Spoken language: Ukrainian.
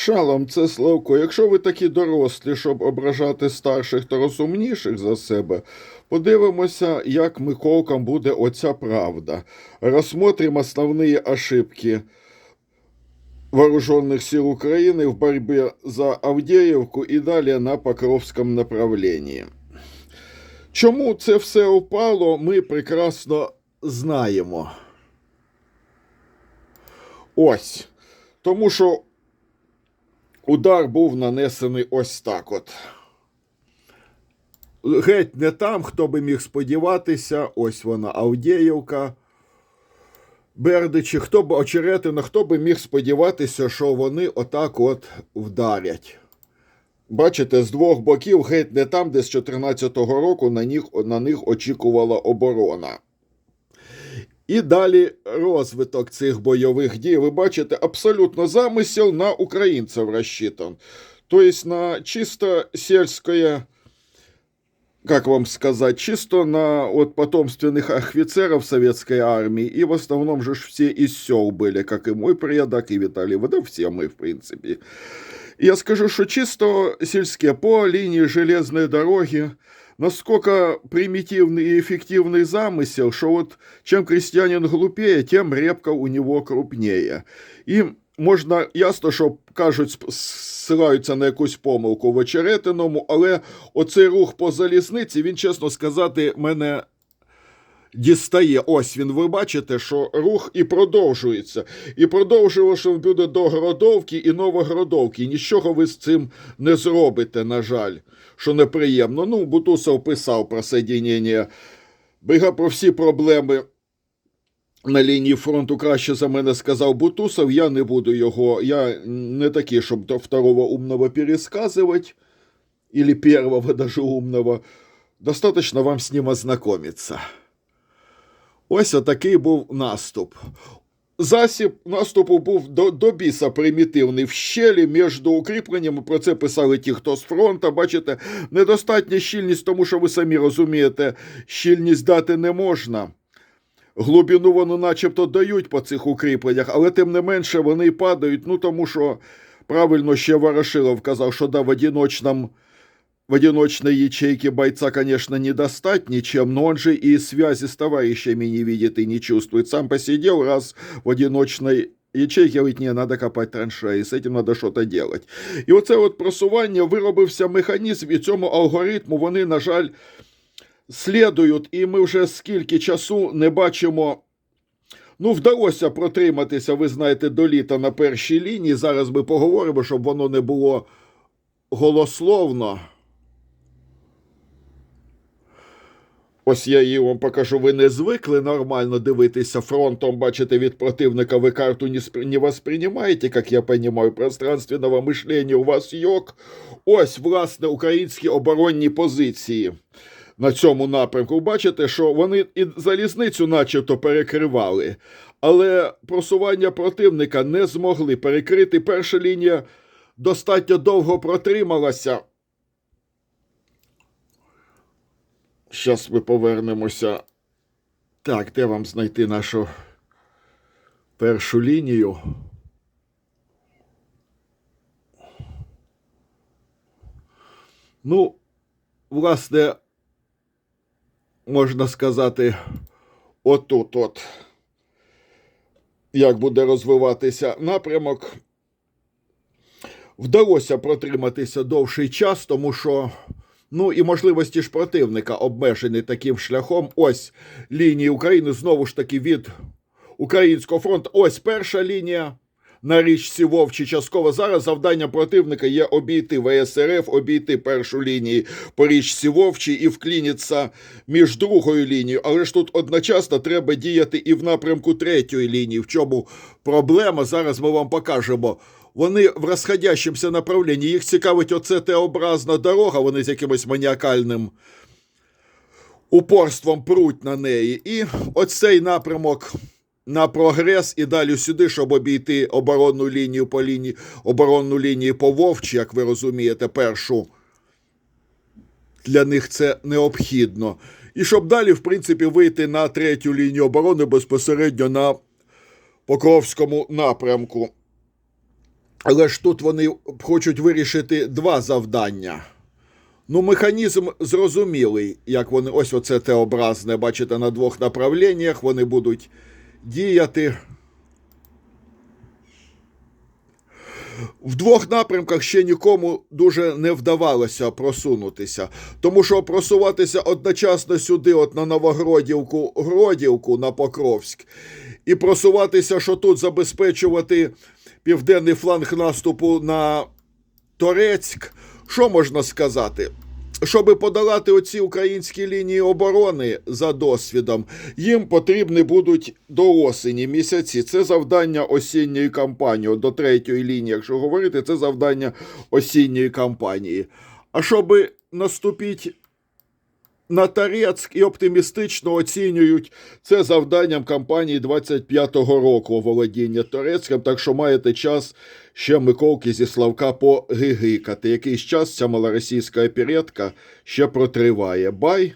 Шалом, це Славко. Якщо ви такі дорослі, щоб ображати старших та розумніших за себе, подивимося, як Миколкам буде оця правда. Рассмотрим основні ошибки вооруженных сил Украины в борьбе за Авдеївку і далі на Покровському направленні. Чому це все упало, ми прекрасно знаємо. Ось. Тому що удар був нанесений ось так от. Геть не там, хто би міг сподіватися, ось вона Авдіївка. Бердичі, хто б очеретина, хто би міг сподіватися, що вони отак от вдарять. Бачите, з двох боків геть не там, де з 14-го року на них, на них очікувала оборона. І далі розвиток цих бойових дій. Ви бачите, абсолютно замисел на українців розчитан. Тобто на чисто сельское, как вам сказать, чисто на вот потомственных офицеров советской армии. И в основном же ж все из сел были, как и мой предок, и Виталий, вот да все мы, в принципе. Я скажу, что чисто сельские по линии железной дороги насколько примитивный и эффективный замысел, что вот чем крестьянин глупее, тем репка у него крупнее. І можна ясно, що кажуть, сп- ссилаються на якусь помилку в очеретиному, але оцей рух по залізниці, він, чесно сказати, мене дістає. Ось він, ви бачите, що рух і продовжується. І продовжувався він буде до Городовки і Новогородовки. Нічого ви з цим не зробите, на жаль, що неприємно. Ну, Бутусов писав про соєднення Брига про всі проблеми. На лінії фронту краще за мене сказав Бутусов, я не буду його, я не такий, щоб до второго умного пересказывать, или первого даже умного. Достаточно вам з ним ознакомиться. Ось отакий був наступ. Засіб наступу був до, до біса примітивний в щелі між укріпленнями. Про це писали ті, хто з фронту. Бачите, недостатня щільність, тому що ви самі розумієте, щільність дати не можна. Глибину вони начебто дають по цих укріпленнях, але тим не менше вони падають, ну тому що правильно ще Ворошилов казав, що да, в одиночном в одиночной ячейке бойца, конечно, не достать ничем, но он же и связи с товарищами не видит и не чувствует. Сам посидел раз в одиночной ячейке, говорить, не, надо копать траншеї, з этим надо що-то делать. І оце от просування виробився механізм, і цьому алгоритму вони, на жаль, слідують, і ми вже скільки часу не бачимо. Ну, вдалося протриматися, ви знаєте, до літа на першій лінії. Зараз ми поговоримо, щоб воно не було голословно. Ось я її вам покажу. Ви не звикли нормально дивитися фронтом, бачите, від противника ви карту не, спри- не воспринимаете, як я понимаю, пространственного мишлення у вас йок. Ось, власне, українські оборонні позиції на цьому напрямку. Бачите, що вони і залізницю начебто перекривали, але просування противника не змогли перекрити. Перша лінія достатньо довго протрималася. Зараз ми повернемося. Так, де вам знайти нашу першу лінію? Ну, власне, можна сказати, отут от. Як буде розвиватися напрямок. Вдалося протриматися довший час, тому що ну і можливості ж противника обмежені таким шляхом. Ось лінії України знову ж таки від Українського фронту. Ось перша лінія на річці Вовчі частково. Зараз завдання противника є обійти ВСРФ, обійти першу лінію по річці Вовчі і вклінитися між другою лінією. Але ж тут одночасно треба діяти і в напрямку третьої лінії. В чому проблема? Зараз ми вам покажемо. Вони в розходящемся направленні. Їх цікавить оце Т-образна дорога, вони з якимось маніакальним упорством пруть на неї. І оцей напрямок на прогрес і далі сюди, щоб обійти оборонну лінію по лінії, оборонну лінію по Вовчі, як ви розумієте, першу. Для них це необхідно. І щоб далі, в принципі, вийти на третю лінію оборони безпосередньо на Покровському напрямку. Але ж тут вони хочуть вирішити два завдання. Ну, механізм зрозумілий, як вони. Ось оце Т-образне, бачите, на двох направленнях вони будуть діяти. В двох напрямках ще нікому дуже не вдавалося просунутися, тому що просуватися одночасно сюди, от на Новогродівку, Гродівку, на Покровськ, і просуватися, що тут забезпечувати південний фланг наступу на Торецьк, що можна сказати? Щоб подолати оці українські лінії оборони за досвідом, їм потрібні будуть до осені місяці. Це завдання осінньої кампанії. До третьої лінії, якщо говорити, це завдання осінньої кампанії. А щоб наступити на Тарецьк і оптимістично оцінюють це завданням кампанії 25-го року оволодіння Торецьким. так що маєте час ще Миколки зі Славка погигикати. Якийсь час ця малоросійська оперетка ще протриває. Бай!